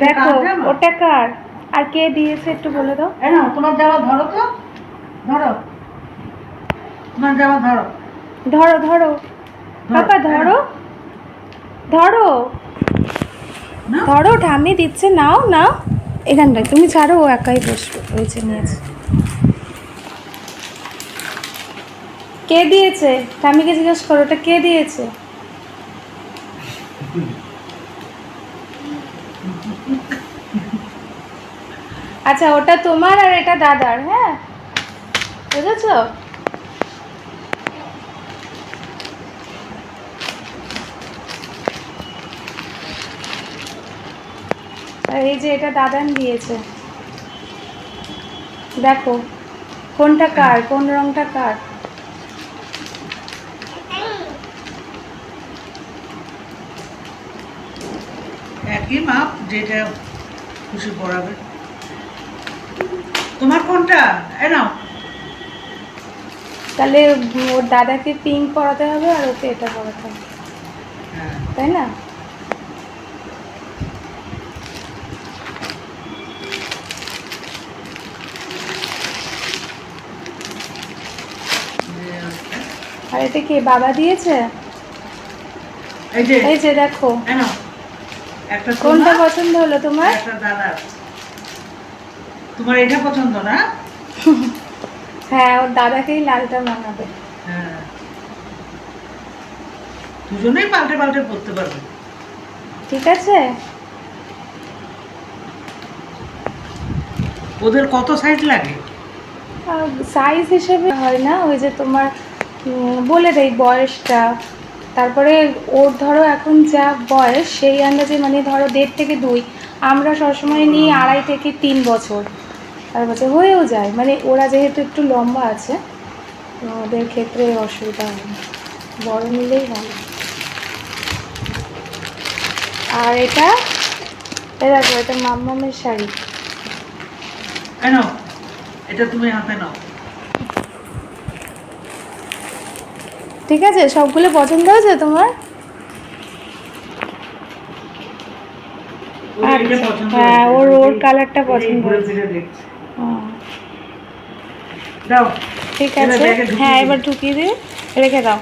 দেখো ওটা কার? আর কে দিয়েছে একটু বলে দাও। নাও, তোমার জামা ধরো তো। ধরো। তোমার জামা ধরো। ধরো ধরো। পাপা ধরো। ধরো। ধরো ঠামি দিচ্ছে নাও নাও। এখানটায় তুমি ছাড়ো ও একাই বসবে ওই যে নিয়েছে। কে দিয়েছে? ঠামিকে জিজ্ঞেস করো ওটা কে দিয়েছে? আচ্ছা ওটা তোমার আর এটা দাদার হ্যাঁ? বুঝেছ? এই যে এটা দাদান দিয়েছে। দেখো, কোনটা কার, কোন রংটা কার? একই মাপ যেটা খুশি পড়াবে। তোমার কোনটা? এ নাও। তাহলে ওর দাদাকে পিঙ্ক পরাতে হবে আর ওকে এটা পরাতে হবে। হ্যাঁ। তাই না? আর এটা কি বাবা দিয়েছে? এই যে। এই যে দেখো। একটা কোনটা পছন্দ হলো তোমার? একটা তোমার এটা পছন্দ না? হ্যাঁ ওর দাদাকেই লালটা মানাবে। হ্যাঁ। দুজনেই পাল্টে পাল্টে পড়তে পারবে। ঠিক আছে? ওদের কত সাইজ লাগে? সাইজ হিসেবে হয় না ওই যে তোমার বলে দেয় বয়সটা। তারপরে ওর ধরো এখন যা বয়স, সেই আন্দাজে মানে ধরো দেড় থেকে দুই, আমরা সবসময় নিই আড়াই থেকে তিন বছর। আর বছর হয়েও যায় মানে ওরা যেহেতু একটু লম্বা আছে ওদের ক্ষেত্রে অসুবিধা হয় বড় নিলেই ভালো আর এটা, এ দেখো, এটা মাম্মামের শাড়ি। নাও, এটা তুমি হাতে নাও। ঠিক আছে? সবগুলো পছন্দ হয়েছে তোমার? আচ্ছা, হ্যাঁ, ওর- ওর কালারটা পছন্দ হয়েছে। ঠিক আছে। হ্যাঁ এবার ঢুকিয়ে দিয়ে রেখে দাও।